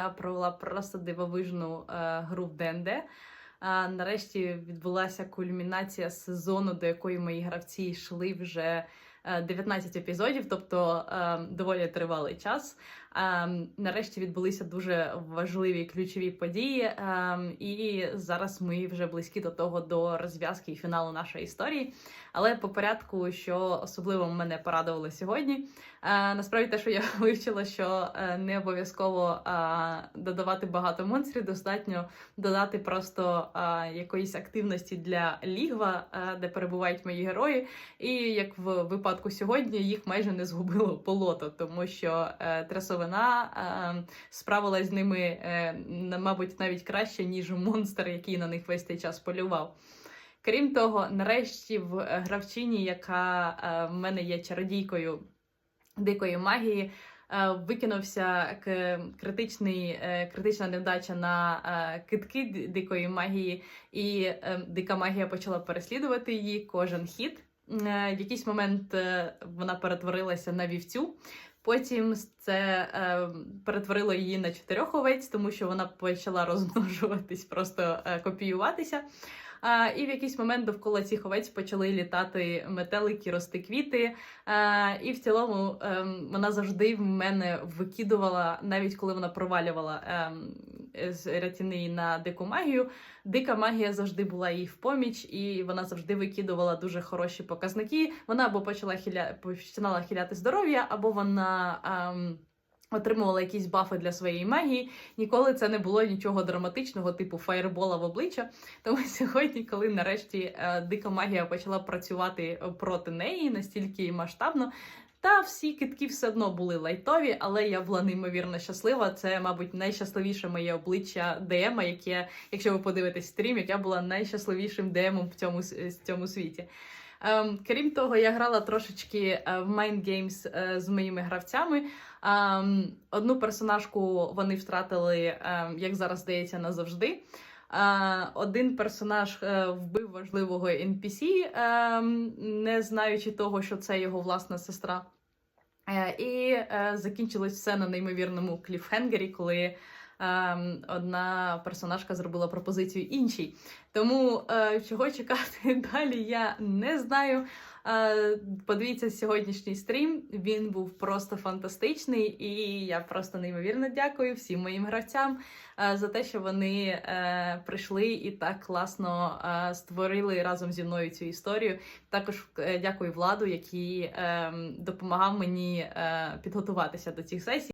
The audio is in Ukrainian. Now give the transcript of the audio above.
Я провела просто дивовижну е, гру в ДНД. А, нарешті відбулася кульмінація сезону, до якої мої гравці йшли вже е, 19 епізодів, тобто е, доволі тривалий час. Е, нарешті відбулися дуже важливі ключові події, е, і зараз ми вже близькі до того до розв'язки і фіналу нашої історії. Але по порядку, що особливо мене порадувало сьогодні, е, насправді те, що я вивчила, що е, не обов'язково е, додавати багато монстрів, достатньо додати просто е, якоїсь активності для лігва, е, де перебувають мої герої. І як в випадку сьогодні, їх майже не згубило болото, тому що е, трясовина е, справилась з ними, е, мабуть, навіть краще, ніж монстр, який на них весь цей час полював. Крім того, нарешті в е, гравчині, яка е, в мене є чародійкою дикої магії, е, викинувся критичний, е, критична невдача на китки дикої магії, і дика магія почала переслідувати її кожен хід. Е, В якийсь момент е, вона перетворилася на вівцю. Потім це е, перетворило її на чотирьох овець, тому що вона почала розмножуватись, просто е, копіюватися. А, і в якийсь момент довкола цих овець почали літати метелики, рости квіти. А, і в цілому ем, вона завжди в мене викидувала, навіть коли вона провалювала ем, з рятівний на дику магію. Дика магія завжди була їй в поміч, і вона завжди викидувала дуже хороші показники. Вона або почала хиля... починала хиляти здоров'я, або вона. Ем, Отримувала якісь бафи для своєї магії. Ніколи це не було нічого драматичного, типу фаєрбола в обличчя. Тому сьогодні, коли нарешті е, дика магія почала працювати проти неї настільки масштабно. Та всі китки все одно були лайтові, але я була неймовірно щаслива. Це, мабуть, найщасливіше моє обличчя ДМа, яке, якщо ви подивитесь стрім, я була найщасливішим ДМом в цьому, в цьому світі. Ем, крім того, я грала трошечки е, в Mind Games е, з моїми гравцями. Ем, одну персонажку вони втратили, ем, як зараз здається, назавжди. Е, один персонаж вбив важливого NPC, не знаючи того, що це його власна сестра. І закінчилось все на неймовірному кліфхенгері, коли одна персонажка зробила пропозицію іншій. Тому е, чого чекати далі, я не знаю. Е, подивіться сьогоднішній стрім. Він був просто фантастичний, і я просто неймовірно дякую всім моїм гравцям е, за те, що вони прийшли і так класно створили разом зі мною цю історію. Також дякую владу, який е, допомагав мені підготуватися до цих сесій.